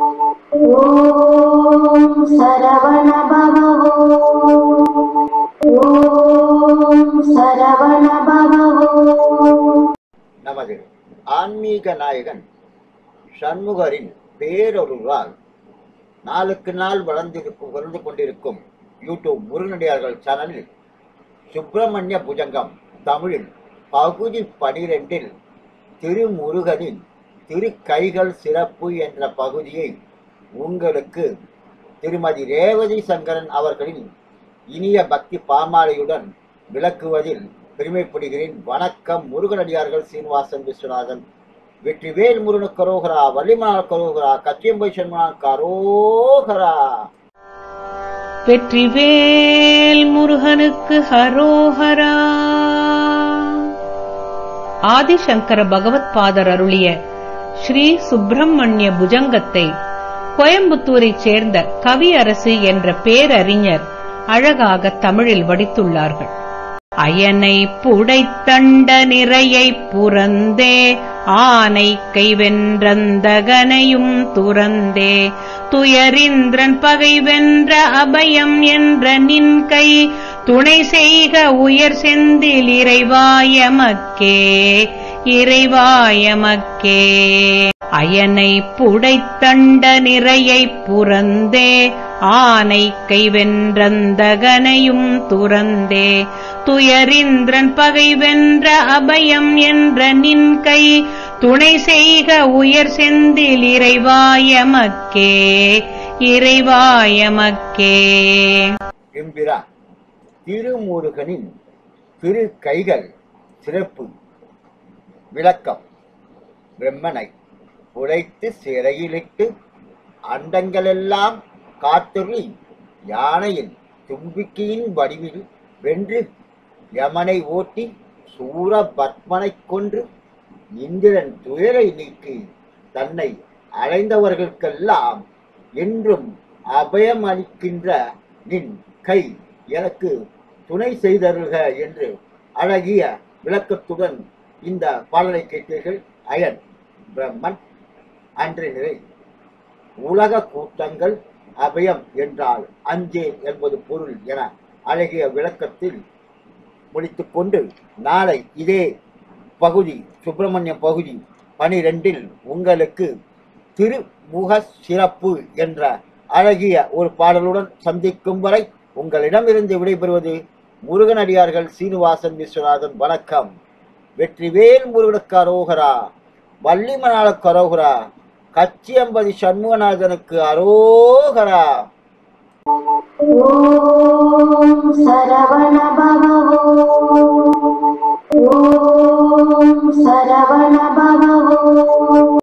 ஓம் நமது ஆன்மீக நாயகன் சண்முகரின் பேரொருவால் நாளுக்கு நாள் வளர்ந்திருக்கும் வளர்ந்து கொண்டிருக்கும் யூடியூப் முருகனடியார்கள் சேனலில் சுப்பிரமணிய புஜங்கம் தமிழில் பகுதி பனிரெண்டில் திருமுருகனின் திருக்கைகள் சிறப்பு என்ற பகுதியை உங்களுக்கு திருமதி ரேவதி சங்கரன் அவர்களின் இனிய பக்தி பாமாலையுடன் விளக்குவதில் பெருமைப்படுகிறேன். வணக்கம் முருகனடியார்கள் சீனிவாசன் விஸ்வநாதன். வெற்றிவேல் முருகனு கரோகரா வள்ளிமணால் கரோகரா கச்சியம்பை சண்முனான் கரோகரா வெற்றிவேல் முருகனுக்கு ஹரோஹரா. ஆதிசங்கர பகவத் பாதர் அருளிய ஸ்ரீ சுப்பிரமணிய புஜங்கத்தை கோயம்புத்தூரைச் சேர்ந்த கவியரசு என்ற பேரறிஞர் அழகாக தமிழில் வடித்துள்ளார்கள். அயனை புடைத்தண்ட நிறையை புறந்தே ஆனை கைவென்றந்தகனையும் துறந்தே துயரிந்திரன் பகை வென்ற அபயம் என்ற நின் கை துணை செய்க உயர் செந்தில் இறைவாயமக்கே இறைவாயமக்கே. அயனை புடைத்தண்ட நிறையைப் புறந்தே ஆனை கைவென்றந்தகனையும் துறந்தே. துயரிந்திரன் பகை வென்ற அபயம் என்ற நின் கை துணை செய்க உயர் செந்தில் இறைவாயமக்கே. இறைவாயமக்கே. எம்பிரா திருமுருகனின் திரு கைகள் சிறப்பு. விளக்கம். பிரம்மனை உழைத்து சிறையிலிட்டு அண்டங்களெல்லாம் காத்துருளி யானையின் தும்பிக்கையின் வடிவில் வென்று யமனை ஓட்டி சூரபத்மனைக் கொன்று இந்திரன் துயரை நீக்கி தன்னை அடைந்தவர்களுக்கெல்லாம் என்றும் அபயம் அளிக்கின்ற நின் கை எனக்கு துணை செய்தருக என்று அழகிய விளக்கத்துடன் இந்த பாடலை கேட்டீர்கள் அயன் பிரம்மன் அன்று நிறை. உலக கூட்டங்கள் அபயம் என்றால் அஞ்சே என்பது பொருள் என அழகிய விளக்கத்தில் முடித்துக்கொண்டு நாளை இதே பகுதி சுப்பிரமணியம் பகுதி பனிரெண்டில் உங்களுக்கு திருமுக சிறப்பு என்ற அழகிய ஒரு பாடலுடன் சந்திக்கும் வரை உங்களிடமிருந்து விடைபெறுவது முருகனடியார்கள் சீனிவாசன் விஸ்வநாதன். வணக்கம். வெற்றிவேல் முருகனுக்கு அரோகரா வள்ளிமணாள கரோகரா கச்சியம்பதி சண்முகநாதனுக்கு அரோகரா. ஓம் சரவண பகவோ